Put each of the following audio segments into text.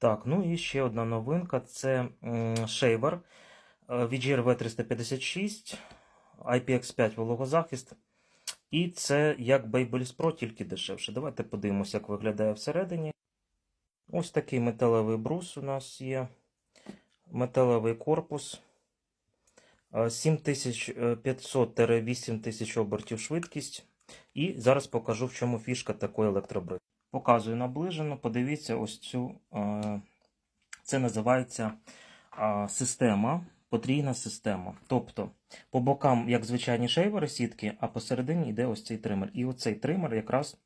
Так, ну і ще одна новинка це е, VGR V356, IPX5 вологозахист. І це як Babyliss Pro, тільки дешевше. Давайте подивимося, як виглядає всередині. Ось такий металевий брус у нас є. Металевий корпус. Е, 7500-8000 обертів швидкість. І зараз покажу, в чому фішка такої електробритви. Показую наближено. Подивіться ось цю. е, Це називається система, потрійна система. Тобто по бокам, як звичайні шейвери сітки, а посередині йде ось цей тример. І оцей тример якраз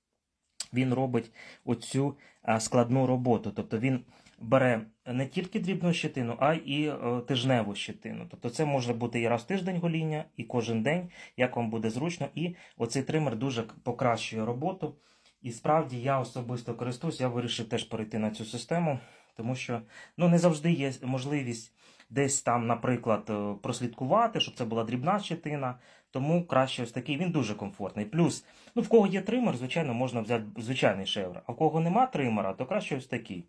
він робить оцю е, складну роботу. Тобто він бере не тільки дрібну щетину, а й е, тижневу щетину. Тобто це може бути і раз в тиждень гоління, і кожен день, як вам буде зручно. І оцей тример дуже покращує роботу. І справді я особисто користуюсь, я вирішив теж перейти на цю систему, тому що ну, не завжди є можливість десь там, наприклад, е, прослідкувати, щоб це була дрібна щетина. Тому краще ось такий, він дуже комфортний. Плюс, ну в кого є тример, звичайно, можна взяти звичайний шевр. А в кого нема тримера, то краще ось такий.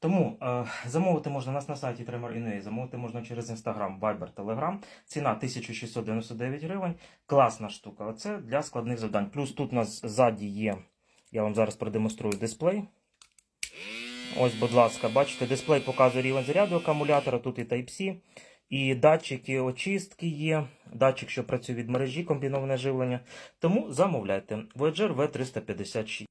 Тому е, замовити можна нас на сайті Trimmer.ua, замовити можна через Instagram, Viber, Telegram. Ціна 1699 гривень. Класна штука. Оце для складних завдань. Плюс тут у нас ззаді є, я вам зараз продемонструю дисплей. Ось, будь ласка, бачите, дисплей показує рівень заряду акумулятора, тут і Type-C, і датчики очистки є, датчик, що працює від мережі, комбіноване живлення. Тому замовляйте. Voyager V356.